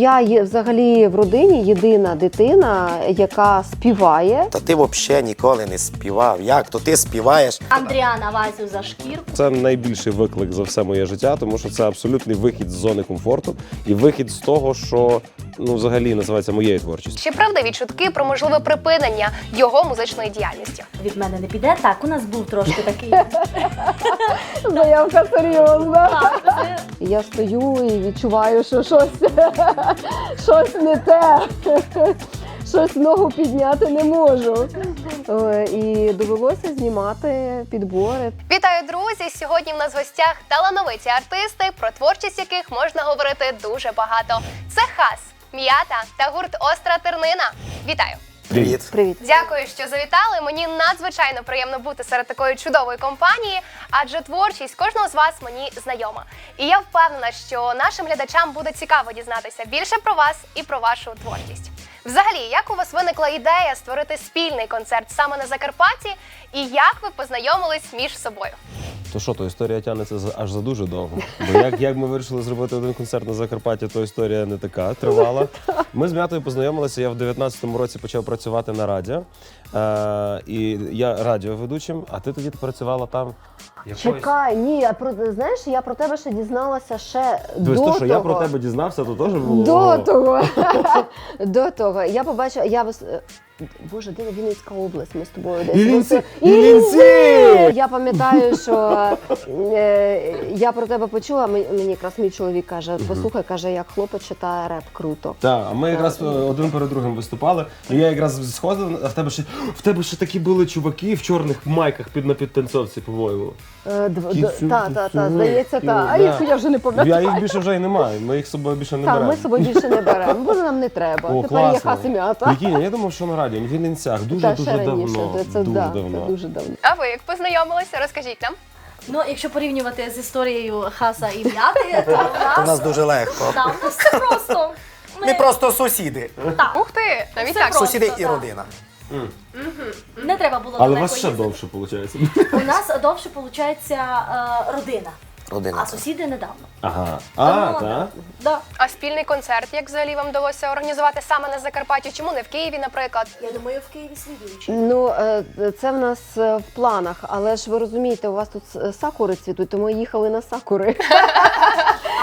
Я є взагалі в родині єдина дитина, яка співає. Та ти взагалі ніколи не співав. Як то ти співаєш? Андріана Вазю за шкірку. Це найбільший виклик за все моє життя, тому що це абсолютний вихід з зони комфорту і вихід з того, що ну взагалі називається моєю творчістю. Чи правдиві чутки про можливе припинення його музичної діяльності? Від мене не піде. Так, у нас був трошки такий. Заявка серйозна. Я стою і відчуваю, що щось, щось не те. Щось ногу підняти не можу. Е, І довелося знімати підбори. Вітаю, друзі! Сьогодні в нас в гостях талановиті артисти, про творчість яких можна говорити дуже багато. Це хас, м'ята та гурт Остра Тернина. Вітаю! Привіт. Привіт. Дякую, що завітали. Мені надзвичайно приємно бути серед такої чудової компанії, адже творчість кожного з вас мені знайома. І я впевнена, що нашим глядачам буде цікаво дізнатися більше про вас і про вашу творчість. Взагалі, як у вас виникла ідея створити спільний концерт саме на Закарпатті, і як ви познайомились між собою? То що, то історія тягнеться аж за дуже довго. Бо як, як ми вирішили зробити один концерт на Закарпатті, то історія не така тривала. Ми з м'ятою познайомилися. Я в 19-му році почав працювати на радіо. Е, і я радіоведучим, а ти тоді працювала там. Якоюсь- Чекай, ні, я про знаєш, я про тебе ще дізналася ще Дивись, до то, що того. я про тебе дізнався, то теж було. До того. До того. Я побачила, я вис... е, Боже, де Вінницька область? Ми з тобою десь. Іллінці! Ну, це- Я пам'ятаю, що е, я про тебе почула. Мені мені якраз мій чоловік каже: послухай, каже, як хлопець читає реп, круто. Так, а ми якраз е, один перед другим виступали. І я якраз сходив, а в тебе ще в тебе ще такі були чуваки в чорних майках під на підтанцовці, по-моєму. Е, Кіцю, Та, та, та, кіцю, здається, та. А да. їх я вже не Я пам'ятаю. їх більше вже і немає. Ми їх з собою більше не Так, беремо. ми з собою більше не беремо, бо нам не треба. О, Тепер є класно. хасим'ята. Прикинь, я думав, що на радіо, в Вінницях. Дуже Та дуже ще раніше, давно. це, це, дуже да, давно. це дуже давно. А ви як познайомилися? Розкажіть нам. Ну, якщо порівнювати з історією Хаса і М'яти, то у То нас нас дуже легко. там у нас все просто. Ми- Ми просто сусіди. Так, Ух ти! Навіть Це так. просто. Сусіди і так. родина. Не треба було Але у далеко вас ще їздити. довше виходить. У нас довше виходить родина, Родина. а сусіди недавно. Ага. А, Тому, так? Да. А спільний концерт, як взагалі вам вдалося організувати саме на Закарпатті? Чому не в Києві, наприклад? Я думаю, в Києві слідуючи. Ну, е, це в нас е, в планах, але ж ви розумієте, у вас тут с- сакури цвітуть, тому ми їхали на сакури.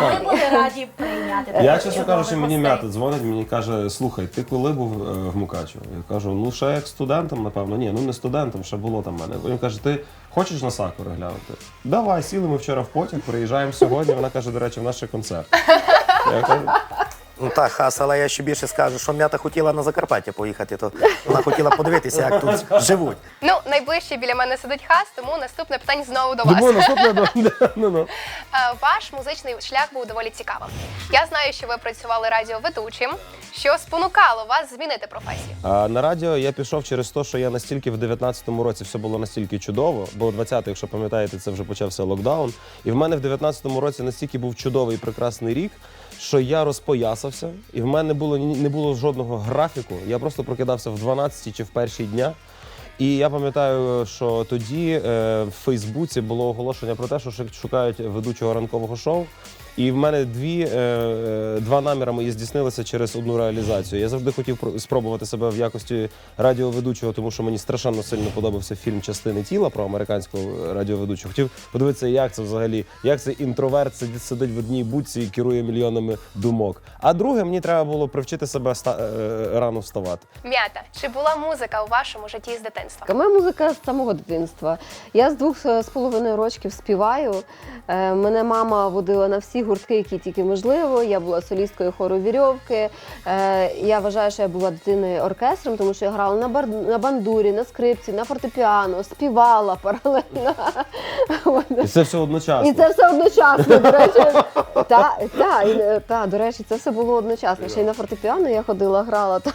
А ми були раді прийняти. Я, таких чесно чудових кажучи, мені гостей. м'ята дзвонить, мені каже, слухай, ти коли був е, в Мукачево? Я кажу, ну ще як студентом, напевно. Ні, ну не студентом, ще було там в мене. Він каже, ти хочеш на сакури глянути? Давай, сіли ми вчора в потяг, приїжджаємо сьогодні. Вона каже, до речі, в наш концерт. Я кажу, Ну так, хас, але я ще більше скажу, що м'ята хотіла на Закарпаття поїхати, то вона хотіла подивитися, як тут живуть. Ну, найближче біля мене сидить хас, тому наступне питання знову до вас. Думаю, наступне до- ну, ну. Е, Ваш музичний шлях був доволі цікавим. Я знаю, що ви працювали радіоведучим, що спонукало вас змінити професію. А на радіо я пішов через те, що я настільки в 19-му році все було настільки чудово, бо 20-й, якщо пам'ятаєте, це вже почався локдаун. І в мене в 19-му році настільки був чудовий і прекрасний рік, що я розпоясався, і в мене було не було жодного графіку. Я просто прокидався в 12 чи в перші дня. І я пам'ятаю, що тоді е, в Фейсбуці було оголошення про те, що шукають ведучого ранкового шоу. І в мене дві, е, е, два наміри мої здійснилися через одну реалізацію. Я завжди хотів про- спробувати себе в якості радіоведучого, тому що мені страшенно сильно подобався фільм Частини тіла про американського радіоведучого. Хотів подивитися, як це взагалі, як цей інтроверт сидить, сидить в одній будці і керує мільйонами думок. А друге, мені треба було привчити себе ста- е, рано вставати. М'ята, чи була музика у вашому житті з дитинства? Моя музика з самого дитинства. Я з двох з половиною років співаю. Мене мама водила на всі гуртки, які тільки можливо. Я була солісткою хору вірьовки. Е, Я вважаю, що я була дитиною оркестром, тому що я грала на бар на бандурі, на скрипці, на фортепіано, співала паралельно. І це все одночасно. І це все одночасно, до речі. Та, та, і, е, та, до речі, це все було одночасно. Ще й на фортепіано я ходила, грала. Та,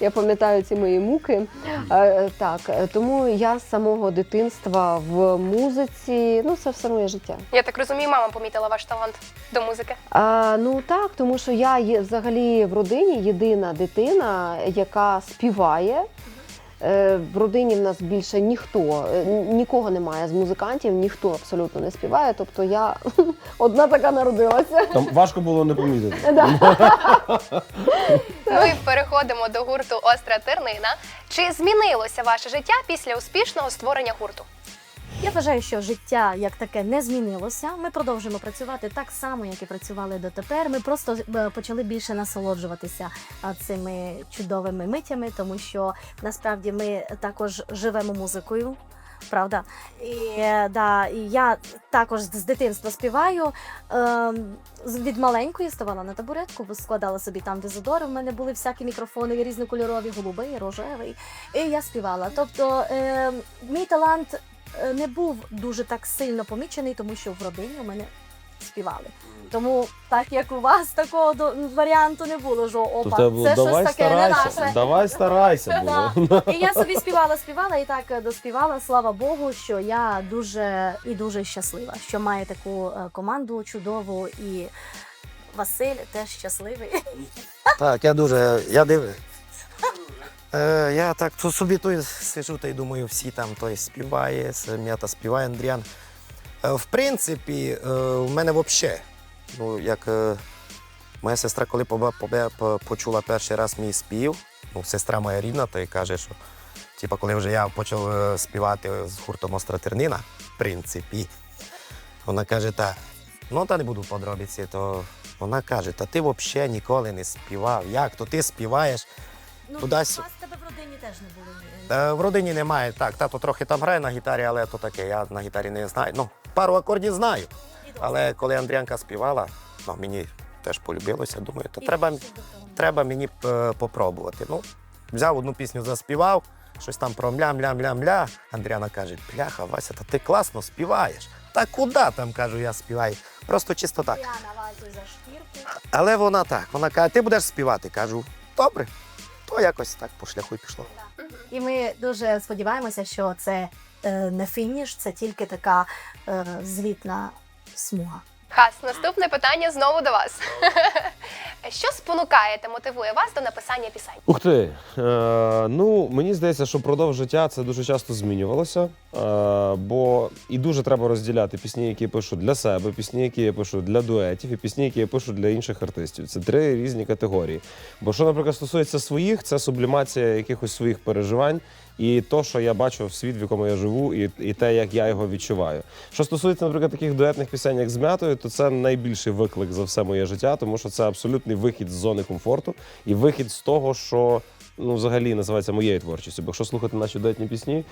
я пам'ятаю ці мої муки. Е, Так, тому я з самого дитинства в музиці, ну це все моє життя. Я так розумію, мама помітила ваш талант до музики. А, ну так, тому що я є взагалі в родині єдина дитина, яка співає. Е, В родині в нас більше ніхто, е, нікого немає з музикантів, ніхто абсолютно не співає. Тобто я одна така народилася. Там важко було не помітити. Ну і переходимо до гурту Остра Тернина. Чи змінилося ваше життя після успішного створення гурту? Я вважаю, що життя як таке не змінилося. Ми продовжуємо працювати так само, як і працювали дотепер. Ми просто е, почали більше насолоджуватися цими чудовими митями, тому що насправді ми також живемо музикою. Правда, і е, да, і я також з дитинства співаю. З- від маленької ставала на табуретку, складала собі там дезодори. В мене були всякі мікрофони різнокольорові, голубий, рожевий. І я співала. Тобто е, мій талант е, не був дуже так сильно помічений, тому що в родині у мене співали. Тому, так як у вас такого до, варіанту не було, що опа, тебе було це давай щось таке не старайся, наше. давай старайся було. І я собі співала, співала і так е, доспівала. Слава Богу, що я дуже і дуже щаслива, що маю таку е, команду чудову і Василь теж щасливий. Так, я дуже. Я див... Е, я так то собі той сижу та й думаю, всі там той співає, м'ята співає Андріан. Е, в принципі, е, в мене взагалі, ну, як моя сестра, коли почула перший раз мій спів, ну, сестра моя рідна, то й каже, що типу, коли вже я почав співати з гуртом Остра Тернина, в принципі, вона каже, та, ну та не буду подробиці, то вона каже, та ти взагалі ніколи не співав. Як то ти співаєш? Ну, Кудись- у вас тебе в родині теж не було. Е, в родині немає. Так, тато трохи там грає на гітарі, але то таке, я на гітарі не знаю. Ну, пару акордів знаю. Але коли Андріанка співала, ну, мені теж полюбилося. Думаю, то треба, треба мені е, попробувати. Ну, взяв одну пісню, заспівав, щось там про мля-мля-мля-мля. Андріана каже: Пляха, Вася, та ти класно співаєш. Та куди там кажу, я співаю? Просто чисто так. Я навазую за шкірку. Але вона так, вона каже, ти будеш співати. Кажу, добре. То якось так по шляху й пішло. І ми дуже сподіваємося, що це е, не фініш, це тільки така е, злітна смуга. Хас, наступне питання знову до вас. Що спонукає та мотивує вас до написання пісень? Ух ти. Е, ну, мені здається, що продовж життя це дуже часто змінювалося. Е, бо і дуже треба розділяти пісні, які я пишу для себе, пісні, які я пишу для дуетів, і пісні, які я пишу для інших артистів. Це три різні категорії. Бо що, наприклад, стосується своїх, це сублімація якихось своїх переживань. І то, що я бачу в світ, в якому я живу, і, і те, як я його відчуваю. Що стосується, наприклад, таких дуетних пісень, як з м'ятою, то це найбільший виклик за все моє життя, тому що це абсолютний вихід з зони комфорту і вихід з того, що ну, взагалі називається моєю творчістю. Бо якщо слухати наші дуетні пісні,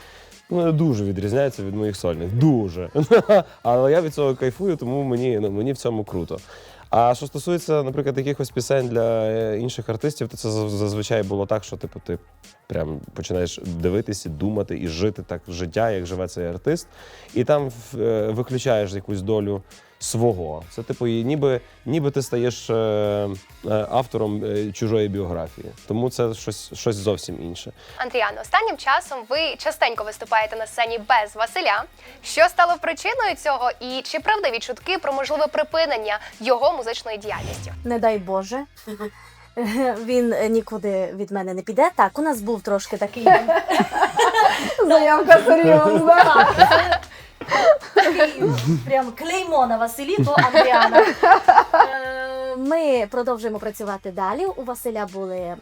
ну, дуже відрізняються від моїх сольних. Дуже. Але я від цього кайфую, тому мені, ну, мені в цьому круто. А що стосується, наприклад, якихось пісень для е, інших артистів, то це зазвичай було так, що типу, ти прям починаєш дивитися, думати і жити так життя, як живе цей артист, і там е, виключаєш якусь долю свого. Це типу, ніби, ніби ти стаєш е, е, автором е, чужої біографії. Тому це щось, щось зовсім інше. Андріано, останнім часом ви частенько виступаєте на сцені без Василя. Що стало причиною цього, і чи правдиві чутки про можливе припинення його музичної діяльності? Не дай Боже. Він нікуди від мене не піде. Так, у нас був трошки такий Заявка серйозна. Такий прям клеймо на Василі, то Андріана. Е, Ми продовжуємо працювати далі. У Василя були е,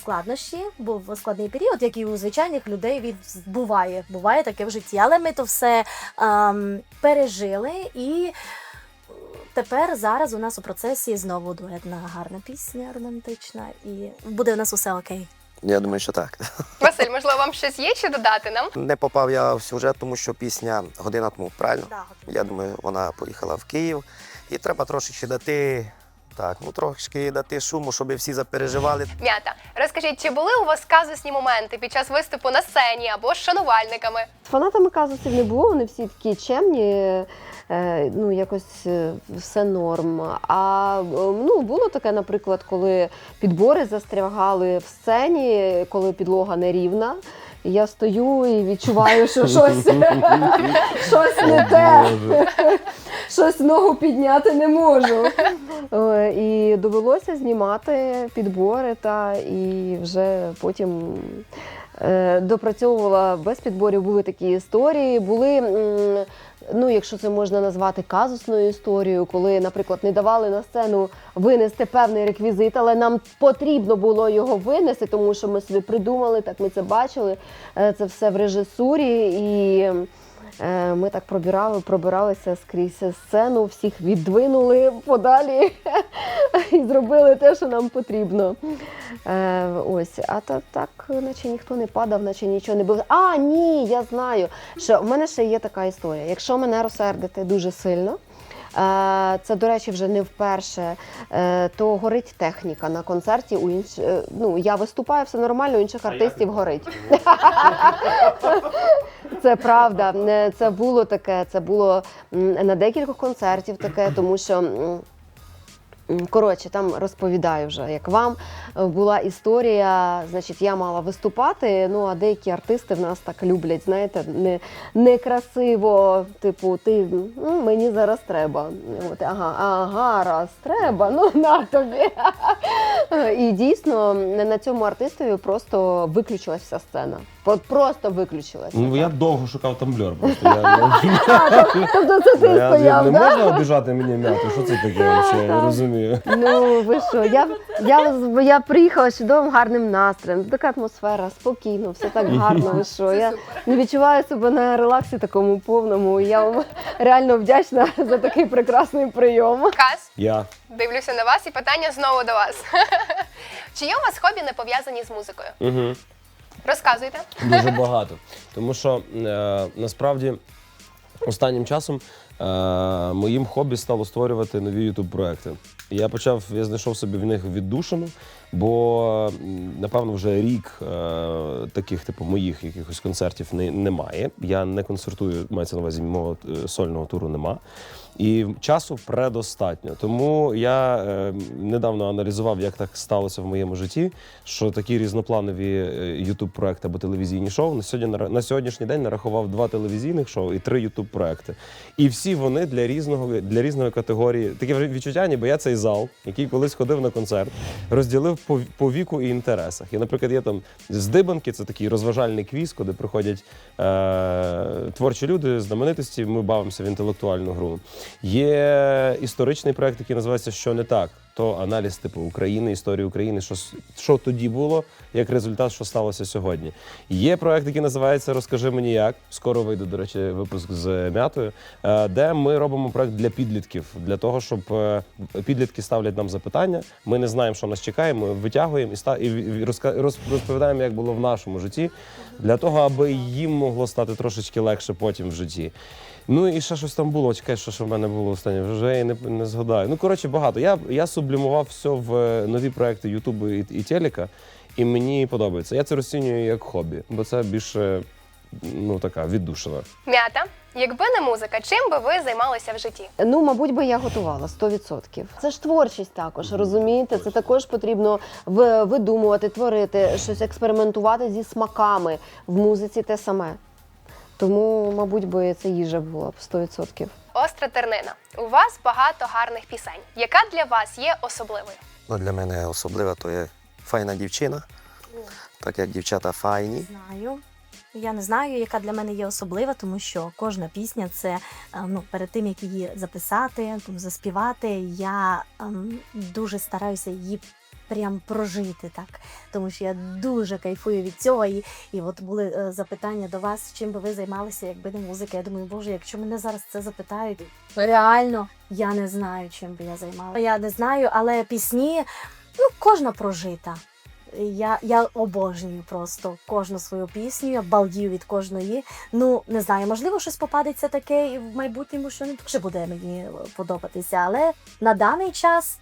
складнощі, був складний період, який у звичайних людей від буває. Буває таке в житті. Але ми то все ем, пережили і. Тепер зараз у нас у процесі знову дуетна гарна пісня романтична, і буде у нас усе окей. Я думаю, що так. Василь, можливо, вам щось є чи додати нам? Не попав я в сюжет, тому що пісня година тому, правильно? Да, Я думаю, вона поїхала в Київ. І треба трошечки дати. Так, ну трошки дати шуму, щоб всі запереживали. М'ята, розкажіть, чи були у вас казусні моменти під час виступу на сцені або з шанувальниками? З фанатами казусів не було, вони всі такі чемні, ну якось е, все норм. А е, ну, було таке, наприклад, коли підбори застрягали в сцені, коли підлога нерівна. Я стою і відчуваю, що щось, щось не те, щось ногу підняти не можу. Е, І довелося знімати підбори, та і вже потім е, допрацьовувала без підборів. Були такі історії. Були, ну, якщо це можна назвати казусною історією, коли, наприклад, не давали на сцену винести певний реквізит, але нам потрібно було його винести, тому що ми собі придумали, так ми це бачили. Е, Це все в режисурі і. Е, Ми так пробирали, пробиралися скрізь сцену, всіх віддвинули подалі і зробили те, що нам потрібно. Е, ось, а то так, наче ніхто не падав, наче нічого не було. А, ні, я знаю. Що в мене ще є така історія. Якщо мене розсердити дуже сильно. Е, Це, до речі, вже не вперше. е, То горить техніка на концерті. У інш... е, ну, я виступаю, все нормально, у інших артистів горить. Це правда. Це було таке. Це було на декількох концертів таке, тому що. Коротше, там розповідаю вже, як вам Е, була історія. Значить, я мала виступати. Ну а деякі артисти в нас так люблять, знаєте, не, некрасиво. Типу, ти ну, мені зараз треба. От, ага, ага, раз треба. Ну на тобі. І дійсно на цьому артистові просто виключилась вся сцена. От просто виключилась. Ну я довго шукав тамблер. Просто я, Тобто це ти я, стояв, не можна обіжати мені м'яту. Що це таке? Я не розумію. Ну ви що? Я, я, я приїхала з чудовим гарним настроєм, така атмосфера, спокійно, все так гарно. Що? Я не відчуваю себе на релаксі такому повному. І я вам реально вдячна за такий прекрасний прийом. Каз, Я дивлюся на вас, і питання знову до вас. Чи є у вас хобі не пов'язані з музикою? угу. Розказуйте. дуже багато. Тому що е, насправді останнім часом е, моїм хобі стало створювати нові ютуб проекти. Я почав, я знайшов собі в них віддушину, бо напевно вже рік е, таких, типу, моїх якихось концертів не, немає. Я не концертую, мається на увазі мого е, сольного туру нема. І часу предостатньо. Тому я е, недавно аналізував, як так сталося в моєму житті, що такі різнопланові ютуб проекти або телевізійні шоу на сьогодні на сьогоднішній день нарахував два телевізійних шоу і три ютуб проекти. І всі вони для різного для різної категорії. Таке відчуття, ніби я цей зал, який колись ходив на концерт, розділив по, по віку і інтересах. І, наприклад, є там здибанки, це такий розважальний квіз, куди приходять е, творчі люди, знаменитості. Ми бавимося в інтелектуальну гру. Є історичний проект, який називається Що не так. То аналіз типу України, історії України, що, що тоді було, як результат, що сталося сьогодні. Є проект, який називається Розкажи мені як. Скоро вийде, до речі, випуск з м'ятою, е, де ми робимо проект для підлітків, для того, щоб е, підлітки ставлять нам запитання. Ми не знаємо, що нас чекає. Ми витягуємо і розповідаємо, як було в нашому житті, для того, аби їм могло стати трошечки легше потім в житті. Ну і ще щось там було. Чекай, що, що в мене було останнє. Вже я не, не згадаю. Ну коротше, багато. Я, я сублімував все в е, нові проекти Ютубу і, і Телека, і мені подобається. Я це розцінюю як хобі, бо це більше ну така віддушина. М'ята, якби не музика, чим би ви займалися в житті? Ну, мабуть, би я готувала 100%. Це ж творчість також, розумієте? Це також потрібно в- видумувати, творити, щось експериментувати зі смаками в музиці те саме. Тому, мабуть, би це їжа була б 100%. Остра тернина. У вас багато гарних пісень. Яка для вас є особливою? Ну, для мене особлива то є файна дівчина, так як дівчата файні. Знаю. Я не знаю, яка для мене є особлива, тому що кожна пісня це е, ну, перед тим, як її записати, заспівати, я ем, дуже стараюся її прям прожити так. Тому що я дуже кайфую від цього. І, і от були е, запитання до вас, чим би ви займалися, якби не музика. Я думаю, боже, якщо мене зараз це запитають, реально я не знаю, чим би я займалася. Я не знаю, але пісні, ну, кожна прожита. Я, я обожнюю просто кожну свою пісню, я балдію від кожної. Ну, не знаю, можливо, щось попадеться таке і в майбутньому, що не дуже буде мені подобатися. Але на даний час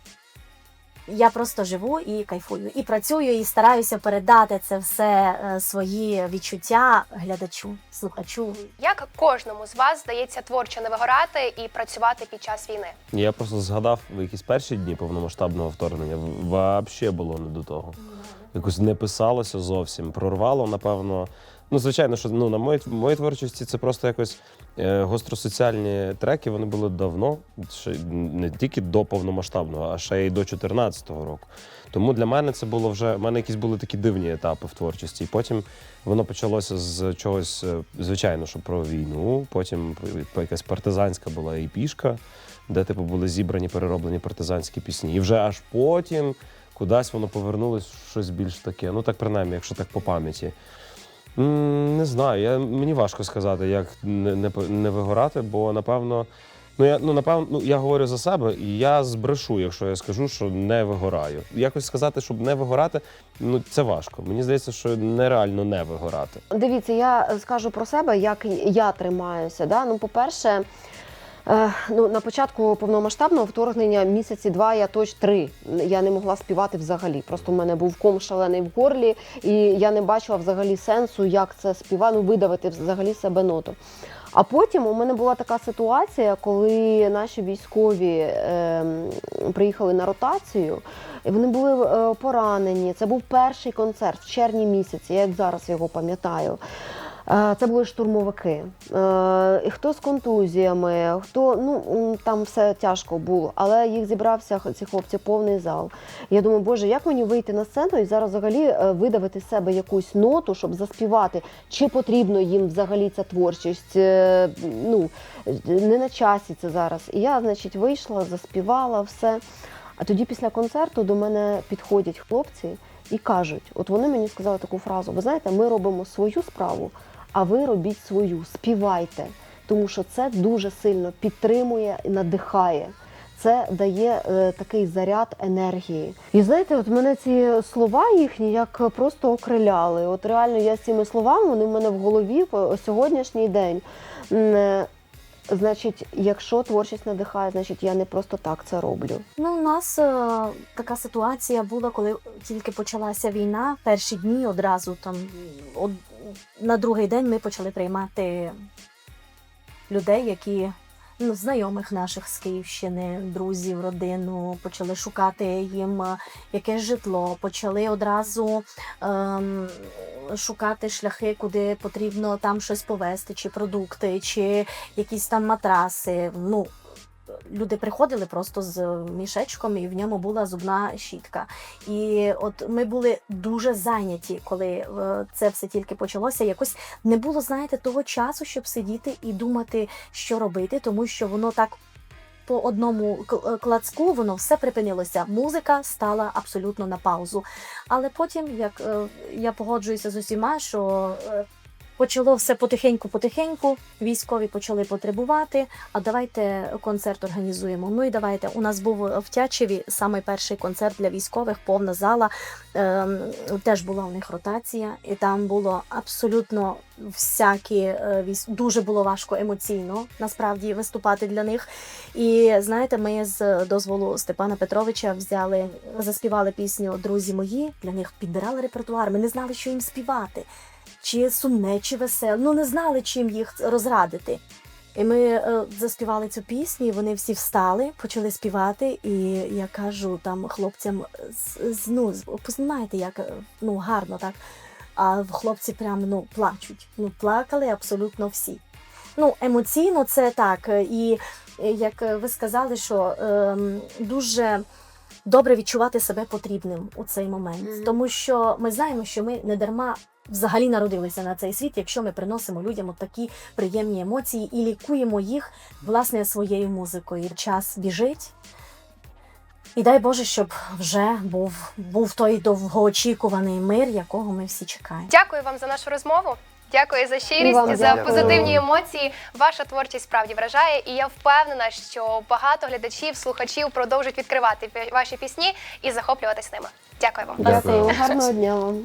я просто живу і кайфую, і працюю, і стараюся передати це все е, свої відчуття глядачу, слухачу. Як кожному з вас здається творчо не вигорати і працювати під час війни? Я просто згадав в якісь перші дні повномасштабного вторгнення. Взагалі було не до того. Якось не писалося зовсім. Прорвало, напевно. Ну, звичайно, що ну, на моїй, моїй творчості це просто якось Е, Гостросоціальні треки вони були давно, ще не тільки до повномасштабного, а ще й до 2014 року. Тому для мене це було вже. в мене якісь були такі дивні етапи в творчості. І потім воно почалося з чогось, е, звичайно, що про війну. Потім якась партизанська була і пішка, де типу були зібрані перероблені партизанські пісні. І вже аж потім кудись воно повернулось щось більш таке. Ну так принаймні, якщо так по пам'яті. Не знаю, я, мені важко сказати, як не, не, не вигорати, бо напевно. Ну я ну напевно, ну я говорю за себе, і я збрешу, якщо я скажу, що не вигораю. Якось сказати, щоб не вигорати, ну це важко. Мені здається, що нереально не вигорати. Дивіться, я скажу про себе, як я тримаюся. Да? Ну, по-перше, ну, на початку повномасштабного вторгнення місяці два, я точно три. Я не могла співати взагалі. Просто в мене був ком шалений в горлі, і я не бачила взагалі сенсу, як це співати, ну, видавити взагалі себе ноту. А потім у мене була така ситуація, коли наші військові е, приїхали на ротацію, і вони були е, поранені. Це був перший концерт в червні місяці, я як зараз його пам'ятаю. Е, Це були штурмовики. Е, хто з контузіями, хто ну там все тяжко було, але їх зібрався ці хлопці повний зал. Я думаю, боже, як мені вийти на сцену і зараз взагалі е, видавити себе якусь ноту, щоб заспівати, чи потрібно їм взагалі ця творчість? Ну не на часі це зараз. І я, значить, вийшла, заспівала все. А тоді після концерту до мене підходять хлопці і кажуть: от вони мені сказали таку фразу: ви знаєте, ми робимо свою справу, а ви робіть свою, співайте. Тому що це дуже сильно підтримує і надихає. Це дає е, такий заряд енергії. І знаєте, от мене ці слова їхні як просто окриляли. От реально я з цими словами вони в мене в голові по сьогоднішній день. Е, Значить, якщо творчість надихає, значить я не просто так це роблю. Ну, у нас е, така ситуація була, коли тільки почалася війна. Перші дні одразу там од, на другий день ми почали приймати людей, які ну, знайомих наших з Київщини, друзів, родину, почали шукати їм е, якесь житло, почали одразу ем, шукати шляхи, куди потрібно там щось повезти, чи продукти, чи якісь там матраси. Ну, люди приходили просто з мішечком, і в ньому була зубна щітка. І от ми були дуже зайняті, коли е, це все тільки почалося. Якось не було, знаєте, того часу, щоб сидіти і думати, що робити, тому що воно так. По одному е, клацку воно все припинилося. Музика стала абсолютно на паузу. Але потім, як е, я погоджуюся з усіма, що почало все потихеньку-потихеньку, військові почали потребувати. А давайте концерт організуємо. Ну і давайте. У нас був в Тячеві самий перший концерт для військових, повна зала. Ем, теж була у них ротація, і там було абсолютно всякі е, дуже було важко емоційно насправді виступати для них. І знаєте, ми з дозволу Степана Петровича взяли, заспівали пісню Друзі мої. Для них підбирали репертуар. Ми не знали, що їм співати, чи сумне, чи веселе. Ну не знали, чим їх розрадити. І ми е, заспівали цю пісню, і вони всі встали, почали співати. І я кажу там хлопцям, ну, познімайте, як е, ну, гарно так. А хлопці прям ну, плачуть. Ну, плакали абсолютно всі. Ну, емоційно це так. е, І е, як е, ви сказали, що ем, дуже добре відчувати себе потрібним у цей момент. Мгм. Тому що ми знаємо, що ми не дарма взагалі народилися на цей світ, якщо ми приносимо людям от такі приємні емоції і лікуємо їх власне своєю музикою. Час біжить. І дай Боже, щоб вже був, був той довгоочікуваний мир, якого ми всі чекаємо. Дякую вам за нашу розмову. Дякую за щирість, вам за дякую. позитивні емоції. Ваша творчість справді вражає, і я впевнена, що багато глядачів, слухачів продовжать відкривати ваші пісні і захоплюватись ними. Дякую вам. Дякую, гарного дня вам.